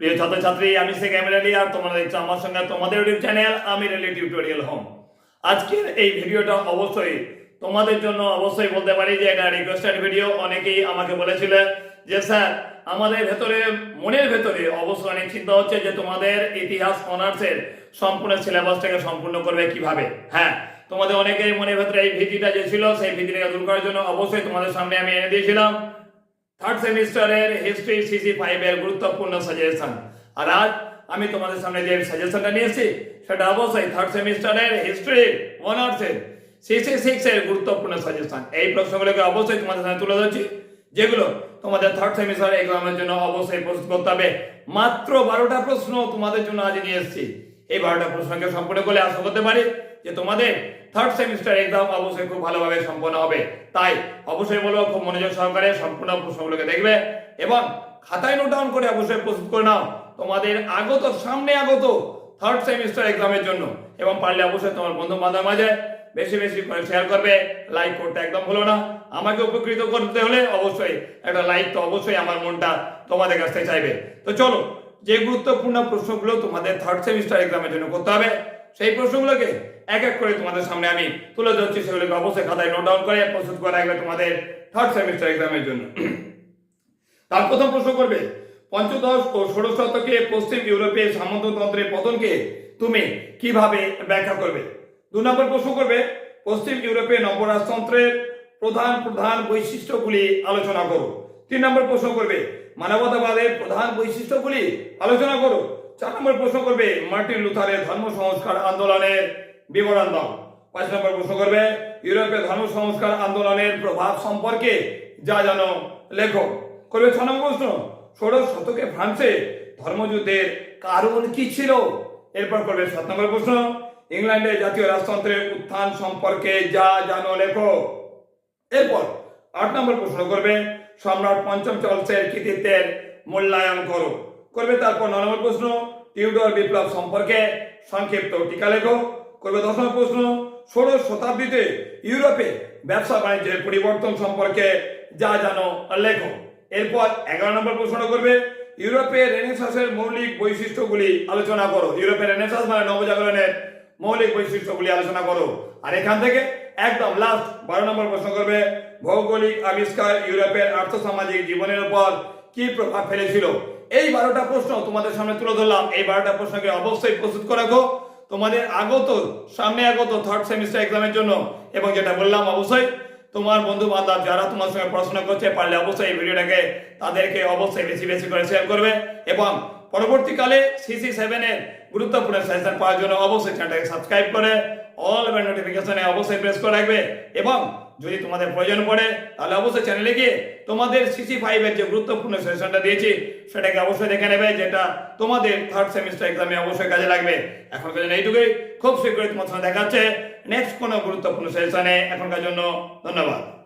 প্রিয় ছাত্রছাত্রী, আমি শেখ আমির আলী আর তোমরা দেখছ আমার সঙ্গে তোমাদের YouTube channel Amir Ali tutorial home. আজকের এই ভিডিওটা অবশ্যই তোমাদের জন্য অবশ্যই বলতে পারি যে এটা রিকোয়েস্টেড ভিডিও অনেকেই আমাকে বলেছিল যে, স্যার, আমাদের ভেতরে, মনের ভেতরে অবশ্যই অনেক চিন্তা হচ্ছে যে তোমাদের ইতিহাস, অনার্সের সম্পূর্ণ সিলেবাসটাকে সম্পূর্ণ করবে কীভাবে? হ্যাঁ তোমাদের অনেকেই মনের ভেতরে এই ভীতিটা যে ছিল, সেই ভীতিটাকে দূর করার জন্য অবশ্যই তোমাদের সামনে আমি এনে দিয়েছিলাম। থার্ড সেমিস্টারের হিস্ট্রি সিসি ফাইভের গুরুত্বপূর্ণ সাজেশন আর আজ আমি তোমাদের সামনে যে সাজেশনটা নিয়েছি, সেটা অবশ্যই থার্ড সেমিস্টারের হিস্ট্রি অনার্সের সিসি সিক্স এর গুরুত্বপূর্ণ সাজেশন এই প্রশ্নগুলোকে অবশ্যই তোমাদের সামনে তুলে ধরছি, যেগুলো তোমাদের থার্ড সেমিস্টার এক্সামের জন্য অবশ্যই প্রস্তুত করতে হবে। মাত্র বারোটা প্রশ্ন তোমাদের জন্য আজ নিয়ে এসেছি। এই বারোটা প্রশ্নকে সম্পূর্ণ করলে আশা করতে পারি যে তোমাদের থার্ড সেমিস্টার এক্সাম অবশ্যই খুব ভালোভাবে সম্পন্ন হবে। তাই অবশ্যই বলব খুব মনোযোগ সহকারে সম্পূর্ণ প্রশ্নগুলোকে দেখবে এবং খাতায় নোট ডাউন করে অবশ্যই প্রস্তুত করে নাও। তোমাদের আগত, সামনে আগত থার্ড সেমিস্টার এক্সামের জন্য। এবং পারলে অবশ্যই তোমার বন্ধু বান্ধব মাঝে বেশি বেশি করে শেয়ার করবে। লাইক করতে একদম ভুলো না। আমাকে উপকৃত করতে হলে অবশ্যই একটা লাইক তো অবশ্যই আমার মনটা তোমাদের কাছ থেকে চাইবে। তো চলো, যে গুরুত্বপূর্ণ প্রশ্নগুলো তোমাদের থার্ড সেমিস্টার এক্সামের জন্য করতে হবে সেই প্রশ্নগুলোকে এক এক করে তোমাদের সামনে আমি তুলে ধরছি, সেগুলোকে অবশ্যই খাতায় নোট ডাউন করে প্রস্তুত করা রাখবে তোমাদের থার্ড সেমিস্টার এক্সামের জন্য। তার প্রথম প্রশ্ন করবে, পঞ্চদশ ও ষোড়শ শতকে পশ্চিম ইউরোপে সামন্ততন্ত্রের পতনকে তুমি কীভাবে ব্যাখ্যা করবে? দু নম্বর প্রশ্ন করবে, পশ্চিম ইউরোপে নবরাজতন্ত্রের প্রধান প্রধান বৈশিষ্ট্যগুলি আলোচনা করো। তিন নম্বর প্রশ্ন করবে, মানবতাবাদের প্রধান বৈশিষ্ট্যগুলি আলোচনা করো। চার নম্বর প্রশ্ন করবে মার্টিন লুথারের ধর্ম সংস্কার আন্দোলনের বিবরণ দাও। পাঁচ নম্বর প্রশ্ন করবে ইউরোপের ধর্ম সংস্কার আন্দোলনের প্রভাব সম্পর্কে যা জানো লেখো। করবে ছ নম্বর প্রশ্ন, ষোড়শ শতকে ফ্রান্সে ধর্মযুদ্ধের কারণ কি ছিল? এরপর করবে সাত নম্বর প্রশ্ন, ইংল্যান্ডে জাতীয় রাজতন্ত্রের উত্থান সম্পর্কে যা জানো লেখো। এরপর আট নম্বর প্রশ্ন করবে, সম্রাট পঞ্চম চার্লসের কৃতিত্বের মূল্যায়ন করো। করবে তারপর ন নম্বর প্রশ্ন, টিউডর বিপ্লব সম্পর্কে সংক্ষিপ্ত টিকা লেখো। করবে দশ নম্বর প্রশ্ন, ষোড়শ শতাব্দীতে ইউরোপে ব্যবসা বাণিজ্যের পরিবর্তন সম্পর্কে যা জানো লেখো। এরপর এগারো নম্বর প্রশ্ন করবে ইউরোপের রেনেসাসের মৌলিক বৈশিষ্ট্যগুলি আলোচনা করো। ইউরোপের রেনেসাস মানে নবজাগরণের মৌলিক বৈশিষ্ট্যগুলি আলোচনা করো। আর এখান থেকে একদম লাস্ট বারো নম্বর প্রশ্ন করবে, ভৌগোলিক আবিষ্কার ইউরোপের আর্থসামাজিক জীবনের উপর কি প্রভাব ফেলেছিল? এই বারোটা প্রশ্ন তোমাদের সামনে তুলে ধরলাম। এই বারোটা প্রশ্নকে অবশ্যই প্রস্তুত করে রাখো। তোমাদের আগত, সামনে আগত থার্ড সেমিস্টার এক্সামের জন্য। এবং যেটা বললাম, অবশ্যই তোমার বন্ধু বান্ধব যারা তোমার সঙ্গে পড়াশোনা করছে, পারলে অবশ্যই এই ভিডিওটাকে তাদেরকে অবশ্যই বেশি বেশি করে শেয়ার করবে। এবং পরবর্তীকালে সিসি সেভেনের গুরুত্বপূর্ণ সেশন পাওয়ার জন্য অবশ্যই চ্যানেলটাকে সাবস্ক্রাইব করে অল বেল নোটিফিকেশনে অবশ্যই প্রেস করে রাখবে। এবং যদি তোমাদের প্রয়োজন পড়ে, তাহলে অবশ্যই চ্যানেলে গিয়ে তোমাদের সিসি ফাইভের যে গুরুত্বপূর্ণ সেশনটা দিয়েছি, সেটাকে অবশ্যই দেখে নেবে, যেটা তোমাদের থার্ড সেমিস্টার এক্সামে অবশ্যই কাজে লাগবে। এখনকার জন্য এইটুকুই। খুব শীঘ্রই তোমার সঙ্গে দেখাচ্ছে নেক্সট কোনো গুরুত্বপূর্ণ সেশনে এখনকার জন্য ধন্যবাদ।